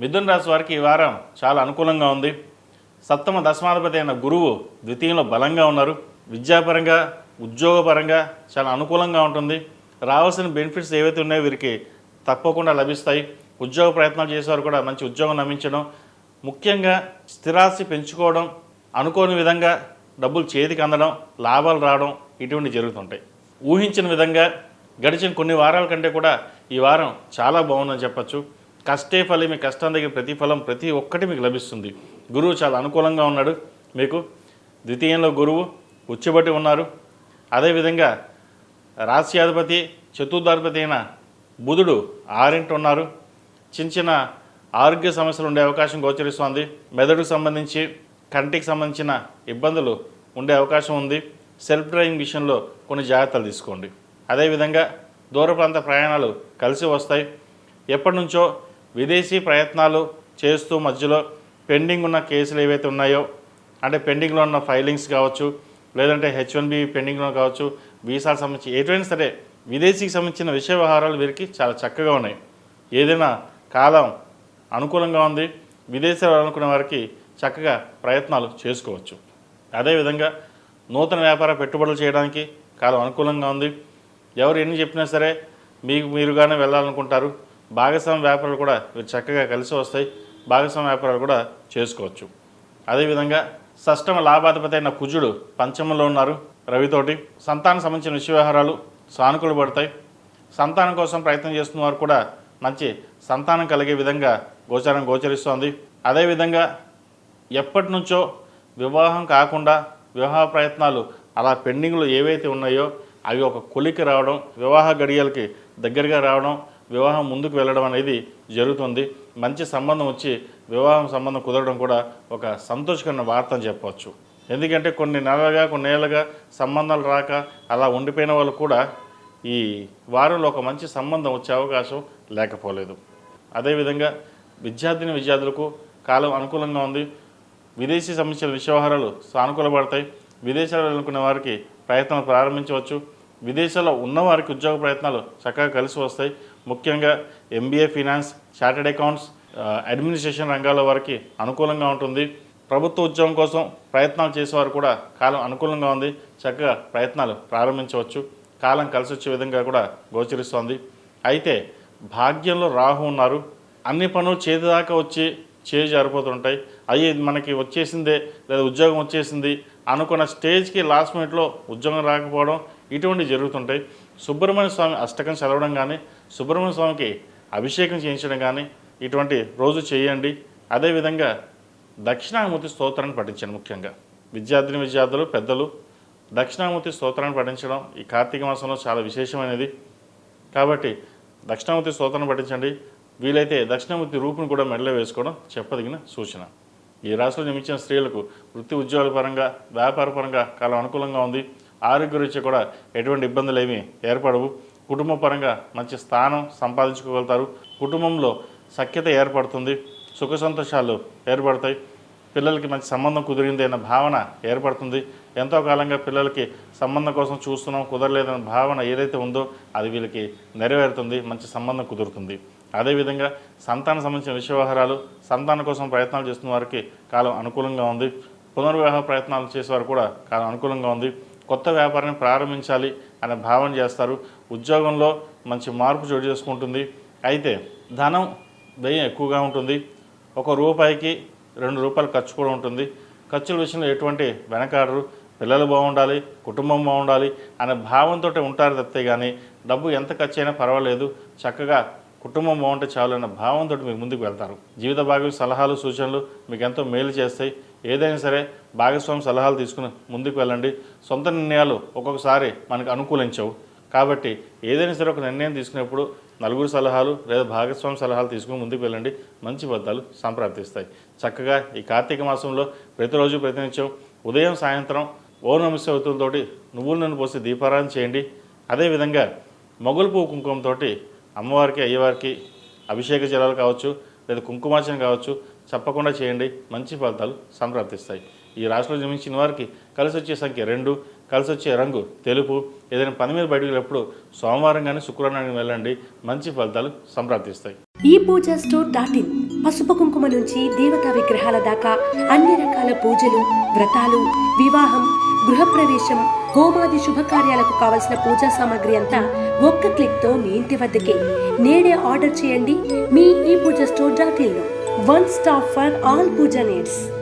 మిథున రాశి వారికి ఈ వారం చాలా అనుకూలంగా ఉంది. సప్తమ దశమాధిపతి అయిన గురువు ద్వితీయంలో బలంగా ఉన్నారు. విద్యాపరంగా ఉద్యోగపరంగా చాలా అనుకూలంగా ఉంటుంది. రావాల్సిన బెనిఫిట్స్ ఏవైతే ఉన్నాయో వీరికి తప్పకుండా లభిస్తాయి. ఉద్యోగ ప్రయత్నాలు చేసేవారు కూడా మంచి ఉద్యోగం నమ్మించడం ముఖ్యంగా స్థిరాస్తి పెంచుకోవడం అనుకోని విధంగా డబ్బులు చేతికి అందడం లాభాలు రావడం ఇటువంటి జరుగుతుంటాయి. ఊహించిన విధంగా గడిచిన కొన్ని వారాల కంటే కూడా ఈ వారం చాలా బాగుందని చెప్పచ్చు. కష్టే ఫలి మీ కష్టం దగ్గర ప్రతిఫలం ప్రతి ఒక్కటి మీకు లభిస్తుంది. గురువు చాలా అనుకూలంగా ఉన్నాడు. మీకు ద్వితీయంలో గురువు ఉచ్చబట్టి ఉన్నారు. అదేవిధంగా రాశ్యాధిపతి చతుర్థాధిపతి అయిన బుధుడు ఆరింటి ఉన్నారు. చిన్న చిన్న ఆరోగ్య సమస్యలు ఉండే అవకాశం గోచరిస్తోంది. మెదడుకు సంబంధించి కంటికి సంబంధించిన ఇబ్బందులు ఉండే అవకాశం ఉంది. సెల్ఫ్ డ్రైవింగ్ విషయంలో కొన్ని జాగ్రత్తలు తీసుకోండి. అదేవిధంగా దూర ప్రాంత ప్రయాణాలు కలిసి వస్తాయి. ఎప్పటి నుంచో విదేశీ ప్రయత్నాలు చేస్తూ మధ్యలో పెండింగ్ ఉన్న కేసులు ఏవైతే ఉన్నాయో అంటే పెండింగ్లో ఉన్న ఫైలింగ్స్ కావచ్చు లేదంటే హెచ్ వన్ బి పెండింగ్లో కావచ్చు వీసాల సంబంధించి ఎటువైనా సరే విదేశీకి సంబంధించిన విషయ వ్యవహారాలు వీరికి చాలా చక్కగా ఉన్నాయి. ఏదైనా కాలం అనుకూలంగా ఉంది విదేశాలు అనుకునే వారికి చక్కగా ప్రయత్నాలు చేసుకోవచ్చు. అదేవిధంగా నూతన వ్యాపార పెట్టుబడులు చేయడానికి కాలం అనుకూలంగా ఉంది. ఎవరు ఎన్ని చెప్పినా సరే మీకు మీరుగానే వెళ్ళాలనుకుంటారు. భాగస్వామ్య వ్యాపారాలు కూడా వీరు చక్కగా కలిసి వస్తాయి. భాగస్వామ్య వ్యాపారాలు కూడా చేసుకోవచ్చు. అదేవిధంగా షష్టమ లాభాధిపతి అయిన కుజుడు పంచమంలో ఉన్నారు. రవితోటి సంతానం సంబంధించిన విషయ వ్యవహారాలు సానుకూలు పడతాయి. సంతానం కోసం ప్రయత్నం చేస్తున్న వారు కూడా మంచి సంతానం కలిగే విధంగా గోచారం గోచరిస్తోంది. అదేవిధంగా ఎప్పటి నుంచో వివాహం కాకుండా వివాహ ప్రయత్నాలు అలా పెండింగ్లు ఏవైతే ఉన్నాయో అవి ఒక కొలికి రావడం వివాహ గడియలకి దగ్గరగా రావడం వివాహం ముందుకు వెళ్ళడం అనేది జరుగుతుంది. మంచి సంబంధం వచ్చి వివాహం సంబంధం కుదరడం కూడా ఒక సంతోషకరమైన వార్త అని చెప్పవచ్చు ఎందుకంటే కొన్ని నెలలుగా కొన్ని ఏళ్ళుగా సంబంధాలు రాక అలా ఉండిపోయిన వాళ్ళు కూడా ఈ వారంలో ఒక మంచి సంబంధం వచ్చే అవకాశం లేకపోలేదు. అదేవిధంగా విద్యార్థిని విద్యార్థులకు కాలం అనుకూలంగా ఉంది. విదేశీ సంబంధించిన విషయవహారాలు సానుకూలపడతాయి. విదేశాలు అనుకున్న వారికి ప్రయత్నాలు ప్రారంభించవచ్చు. విదేశాల్లో ఉన్నవారికి ఉద్యోగ ప్రయత్నాలు చక్కగా కలిసి వస్తాయి. ముఖ్యంగా MBA finance chartered accounts administration రంగాల వారికి అనుకూలంగా ఉంటుంది. ప్రభుత్వ ఉద్యోగం కోసం ప్రయత్నాలు చేసేవారు కూడా కాలం అనుకూలంగా ఉంది. చక్కగా ప్రయత్నాలు ప్రారంభించవచ్చు. కాలం కలిసి వచ్చే విధంగా కూడా గోచరిస్తోంది. అయితే భాగ్యంలో రాహు ఉన్నారు. అన్ని పనులు చేతిదాకా వచ్చి చేయి జారిపోతుంటాయి. అయ్యి మనకి వచ్చేసిందే లేదా ఉద్యోగం వచ్చేసింది అనుకున్న స్టేజ్కి లాస్ట్ మినిట్లో ఉద్యోగం రాకపోవడం ఇటువంటి జరుగుతుంటాయి సుబ్రహ్మణ్య స్వామి అష్టకం చదవడం కానీ సుబ్రహ్మణ్య స్వామికి అభిషేకం చేయించడం కానీ ఇటువంటి రోజు చేయండి. అదేవిధంగా దక్షిణామూర్తి స్తోత్రాన్ని పఠించండి ముఖ్యంగా. విద్యార్థిని విద్యార్థులు పెద్దలు దక్షిణామూర్తి స్తోత్రాన్ని పఠించడం ఈ కార్తీక మాసంలో చాలా విశేషమైనది. కాబట్టి దక్షిణామూర్తి స్తోత్రాన్ని పఠించండి. వీలైతే దక్షిణామూర్తి రూపును కూడా మెడలో వేసుకోవడం చెప్పదగిన సూచన. ఈ రాశిలో నిమించిన స్త్రీలకు వృత్తి ఉద్యోగాల పరంగా వ్యాపార పరంగా కాలం అనుకూలంగా ఉంది. ఆరోగ్య రీత్యా కూడా ఎటువంటి ఇబ్బందులు ఏమీ ఏర్పడవు. కుటుంబ పరంగా మంచి స్థానం సంపాదించుకోగలుగుతారు. కుటుంబంలో సఖ్యత ఏర్పడుతుంది. సుఖ సంతోషాలు ఏర్పడతాయి. పిల్లలకి మంచి సంబంధం కుదిరింది అన్న భావన ఏర్పడుతుంది. ఎంతో కాలంగా పిల్లలకి సంబంధం కోసం చూస్తున్నాం కుదరలేదన్న భావన ఏదైతే ఉందో అది వీళ్ళకి నెరవేరుతుంది మంచి సంబంధం కుదురుతుంది. అదేవిధంగా సంతానం సంబంధించిన విషయ వ్యవహారాలు సంతానం కోసం ప్రయత్నాలు చేస్తున్న వారికి కాలం అనుకూలంగా ఉంది. పునర్వివాహ ప్రయత్నాలు చేసేవారు కూడా కాలం అనుకూలంగా ఉంది. కొత్త వ్యాపారాన్ని ప్రారంభించాలి అనే భావన చేస్తారు. ఉద్యోగంలో మంచి మార్పు చోటు చేసుకుంటుంది. అయితే ధనం వ్యయం ఎక్కువగా ఉంటుంది. ఒక రూపాయికి రెండు రూపాయలు ఖర్చు కూడా ఉంటుంది. ఖర్చుల విషయంలో ఎటువంటి వెనకాడరు. పిల్లలు బాగుండాలి కుటుంబం బాగుండాలి అనే భావంతో ఉంటారు తప్పితే కానీ డబ్బు ఎంత ఖర్చు అయినా పర్వాలేదు. చక్కగా కుటుంబం బాగుంటే చాలు అన్న భావంతో మీరు ముందుకు వెళ్తారు. జీవిత భాగం సలహాలు సూచనలు మీకు ఎంతో మేలు చేస్తాయి. ఏదైనా సరే భాగస్వామి సలహాలు తీసుకుని ముందుకు వెళ్ళండి. సొంత నిర్ణయాలు ఒక్కొక్కసారి మనకు అనుకూలించవు. కాబట్టి ఏదైనా సరే ఒక నిర్ణయం తీసుకునేప్పుడు నలుగురు సలహాలు లేదా భాగస్వామి సలహాలు తీసుకుని ముందుకు వెళ్ళండి. మంచి ఫలితాలు సంప్రాప్తిస్తాయి. చక్కగా ఈ కార్తీక మాసంలో ప్రతిరోజు ప్రతినిత్యం ఉదయం సాయంత్రం ఓనమి శవతులతోటి నువ్వుల నూనె పోసి దీపారాధన చేయండి. అదేవిధంగా మొగలు పువ్వు కుంకుమతోటి అమ్మవారికి అయ్యవారికి అభిషేక జలాలు కావచ్చు లేదా కుంకుమార్చన కావచ్చు తప్పకుండా చేయండి. మంచి ఫలితాలు సంప్రాప్తిస్తాయి. ఈ రాశిలో జన్మించిన వారికి కలిసి వచ్చే సంఖ్య రెండు. కలిసి వచ్చే రంగు తెలుపు. ఏదైనా పని మీద బయటకు వెళ్ళినప్పుడు సోమవారం కానీ శుక్రవారం వెళ్ళండి. మంచి ఫలితాలు సంప్రాప్తిస్తాయి. ఈ పూజ స్టోర్ డాట్ ఇన్ పసుపు కుంకుమ నుంచి దేవతా విగ్రహాల దాకా అన్ని రకాల పూజలు వ్రతాలు వివాహం గృహప్రవేశం హోమాది శుభకార్యాలకు కావలసిన పూజా సామాగ్రి అంతా ఒక్క క్లిక్తో మీ ఇంటి వద్దకే. నేడే ఆర్డర్ చేయండి మీ ఈ Pooja store dot in one stop for all puja needs.